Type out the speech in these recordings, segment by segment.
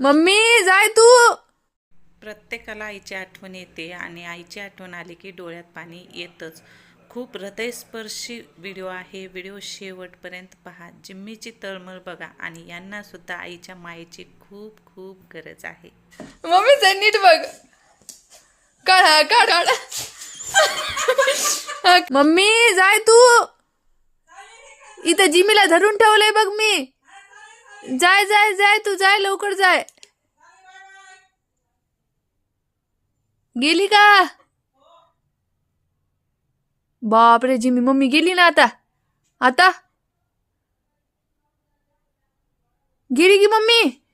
Mummy जाय तू. प्रत्येकाला आईची आठवण येते आणि आईची आठवण आली की डोळ्यात पाणी येतच. खूप हृदयस्पर्शी व्हिडिओ आहे. व्हिडिओ शेवटपर्यंत पहा. जिम्मीची तळमळ बघा आणि यांना सुद्धा आईच्या मायेची खूप खूप गरज आहे. मम्मी नीट बघ. काढ काढ मम्मी जाय तू. इथं जिमीला धरून ठेवलंय बघ मी. जाय जाय जाय तू जाय लवकर जाय गेली का? बाप बापरे जिमी मम्मी गेली ना आता? आता? गेली की मम्मी?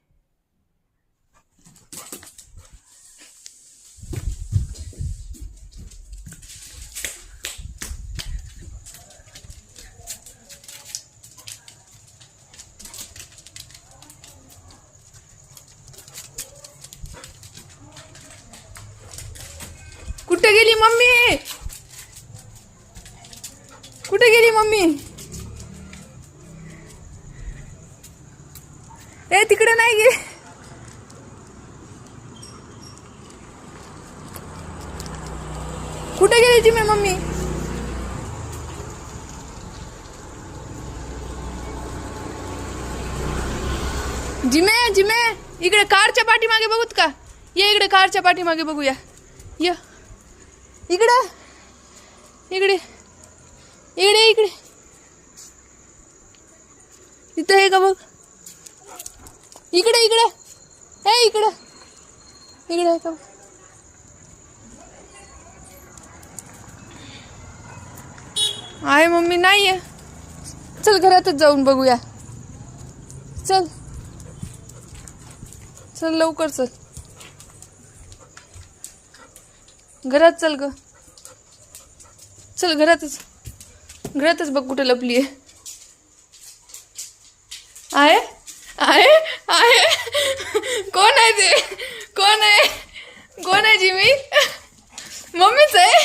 कुठे गेली मम्मी? कुठे गेली मम्मी? ए तिकडे नाही गे. कुठे गेली जिमे मम्मी? जिमे जिमे इकडे कारच्या पाठीमागे बघूत का? ये इकडे कारच्या पाठीमागे बघूया. या. इकडे. इकडे. इकडे इकडे. इथं आहे का बघ इकडे इकडे. हे इकडे. इकडे आहे का बघ? आहे मम्मी नाही आहे चल घरातच जाऊन बघूया. चल. चल लवकर चल. घरात चल ग. चल घरातच. घरातच बघ कुठे लपली आहे? आहे? आहे? आहे कोण आहे ते? कोण आहे? कोण आहे जिमी? मम्मीच आहे?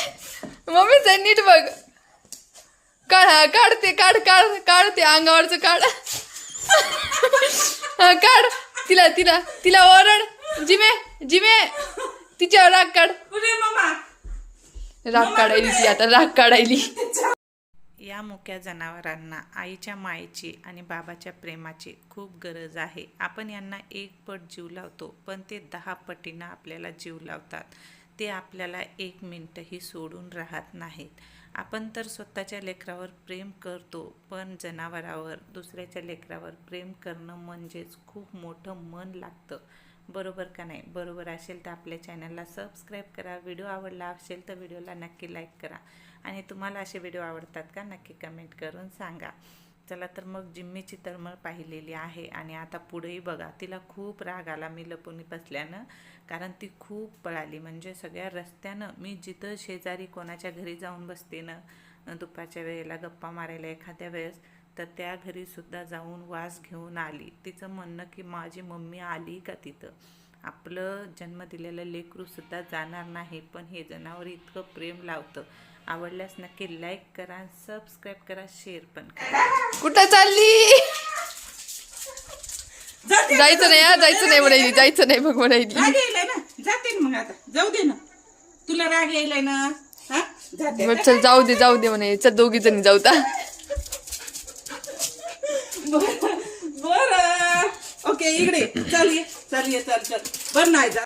मम्मीच आहे नीट बघ. काढ हा काढ काढ काढ काढ ते अंगावरचं काढ. हा काढ. तिला तिला तिला ओरड. जिमे जिमे. तिच्यावर राग काढ. राग काढायली ती आता राग काढायली. या मुक्या जनावरांना आईच्या मायेची आणि बाबाच्या प्रेमाची खूप गरज आहे. आपण यांना एक पट जीव लावतो पण ते दहा पटीनं आपल्याला जीव लावतात. ते आपल्याला एक मिनटंही सोडून राहत नाहीत. आपण तर स्वतःच्या लेकरावर प्रेम करतो पण जनावरावर दुसऱ्याच्या लेकरावर प्रेम करणं म्हणजेच खूप मोठं मन लागतं. बरोबर का नाही? बरोबर असेल तर आपल्या चॅनलला सबस्क्राईब करा. व्हिडिओ आवडला असेल तर व्हिडिओला नक्की लाईक करा. आणि तुम्हाला असे व्हिडिओ आवडतात का? नक्की कमेंट करून सांगा. चला तर मग जिम्मीची तळमळ पाहिलेली आहे. आणि आता पुढेही बघा. तिला खूप राग आला मी लपून बसल्यानं. कारण ती खूप पळाली. म्हणजे सगळ्या रस्त्यानं मी जिथं शेजारी कोणाच्या घरी जाऊन बसते ना दुपारच्या वेळेला गप्पा मारायला एखाद्या वेळेस तर त्या घरी सुद्धा जाऊन वास घेऊन आली. तिचं म्हणणं की माझी मम्मी आली का तिथं? आपलं जन्म दिलेलं लेकरू सुद्धा जाणार नाही पण हे जनावर इतकं प्रेम लावतं. आवडल्यास नक्की लाईक करा सबस्क्राईब करा शेअर पण करा. कुठं चालली? जायचं नाही हा जायचं नाही म्हणायली जायचं नाही बघ म्हणायली. राग यायलाय ना? जाते ना मग आता. जाऊ दे ना. तुला राग यायलाय ना? हा? जाते. मग चल जाऊ दे जाऊ दे म्हणे चल दोघी जणी जाऊ ता बर. ओके इकडे चल ये चल ये चल चल. बर नाही जा